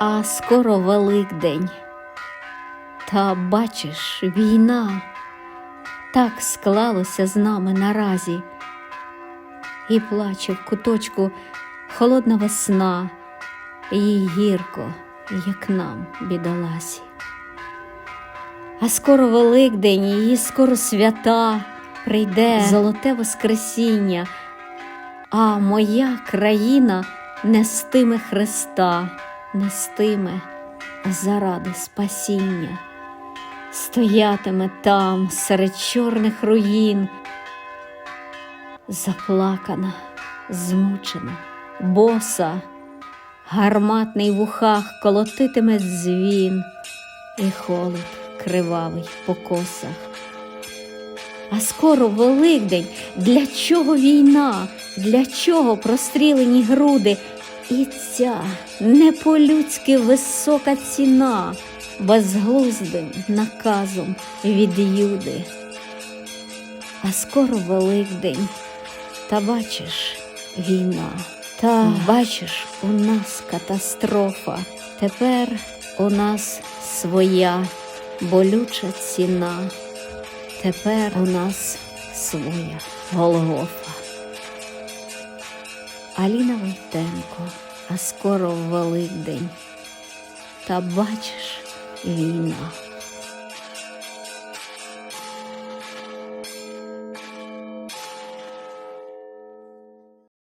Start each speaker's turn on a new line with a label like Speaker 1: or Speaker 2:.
Speaker 1: а скоро Великдень. Та бачиш, війна так склалося з нами наразі, і плаче в куточку холодна весна, їй гірко, як нам, бідоласі. А скоро Великдень, її скоро свята, прийде золоте Воскресіння, а моя країна нестиме Христа, нестиме заради спасіння, стоятиме там серед чорних руїн, заплакана, змучена, боса, гарматний в ухах колотитиме дзвін і холод кривавий по косах. А скоро Великдень, для чого війна, для чого прострілені груди, і ця не по-людськи висока ціна, безглуздим наказом від Юди. А скоро Великдень, та бачиш війна, та бачиш, у нас катастрофа. Тепер у нас своя болюча ціна. Тепер у нас своя Голгофа. Аліна Войтенко, а скоро Великдень. Та бачиш війна.